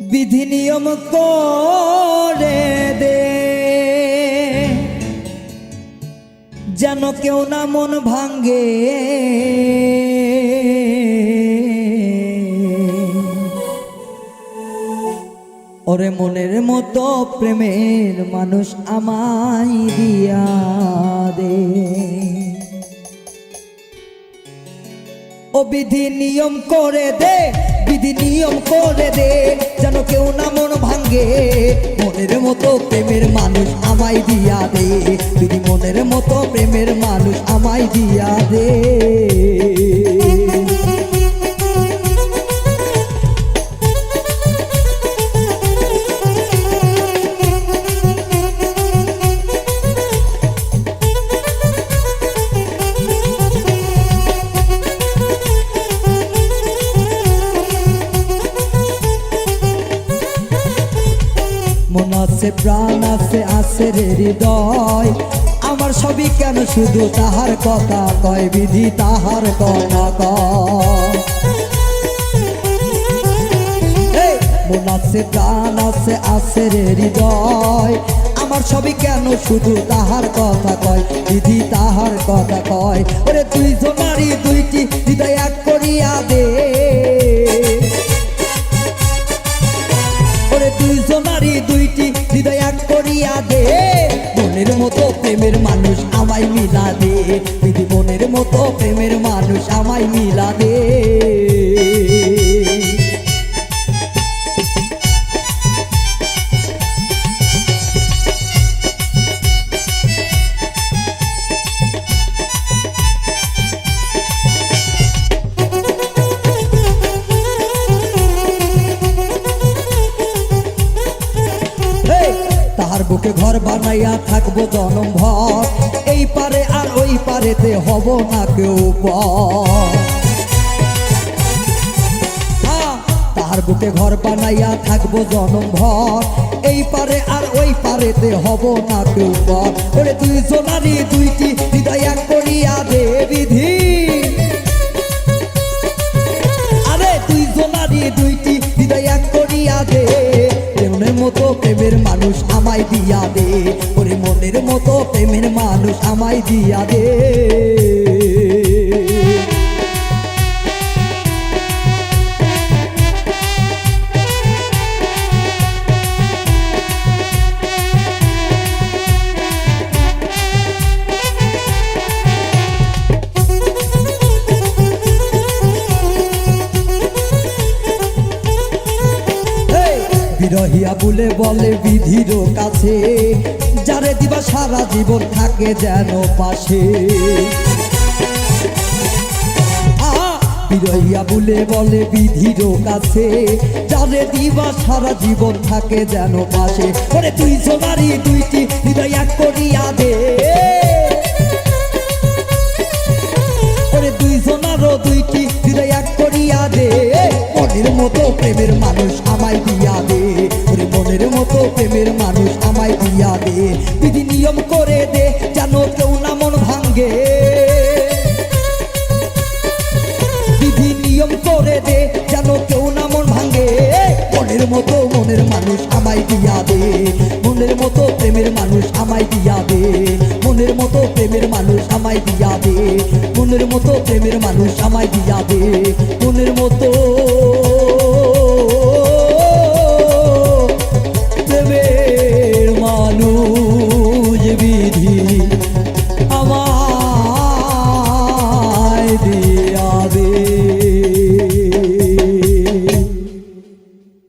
বিধি নিয়ম করে দে। যেন কেউ না মন ভাঙ্গে ওরে মনের মতো প্রেমের মানুষ আমায় দিয়া দে। ও বিধি নিয়ম করে দে, বিধি নিয়ম করে দে। ভাঙ্গে মনের মতো প্রেমের মানুষ আমায় দিয়া দে। তুমি মনের মতো প্রেমের মানুষ আমায় দিয়া দে। মন আছে, প্রাণ আছে আছে রে হৃদয়। আমার সবই কেন শুধু তাহার কথা কয়? বিধি তাহার না কয়। মন আছে, প্রাণ আছে আছে হৃদয়। আমার সবই কেন শুধু তাহার কথা কয়? বিধি তাহার কথা কয়। ওরে তুই জোনারি দুইটি হৃদয়, এক করিয়া মতো প্রেমের মানুষ আমায় মিলা দে বানাইয়া থাকব জনম ভর এই পারে আর ওই পারেতে হব না কেউ। হ্যাঁ, বুকে ঘর বানাইয়া থাকব জনম ভর এই পারে আর ওই পারেতে হব না কেউ পর। তুই সোনারি দুইটি হৃদয় করিয়া দে বিধি? আরে তুই জোনারি দুইটি হৃদয় করিয়া দে? মতো প্রেমের মানুষ আমায় দিয়া দে মতো প্রেমের মানুষ আমায় দিয়া দে। বিরহিয়া বলে বলে বিধির কাছে, যারে দিবা সারা জীবন থাকে যেন পাশে। বিরহিয়া বলে বলে বিধির কাছে, যারে দিবা সারা জীবন থাকে যেন পাশে। ওরে তুই সোনারি দুইটি হৃদয় এক করিয়া দে? নিয়ম করে দে, যেন কেউ না মন ভাঙ্গে বিধি নিয়ম করে দে, যেন কেউ না মন ভাঙ্গে মনের মতো মনের মানুষ আমায় দিয়া দে, মনের মতো প্রেমের মানুষ আমায় দিয়া দে, মনের মতো প্রেমের মানুষ আমায় দিয়া দে, মনের মতো প্রেমের মানুষ আমায় দিয়া দে, মনের মতো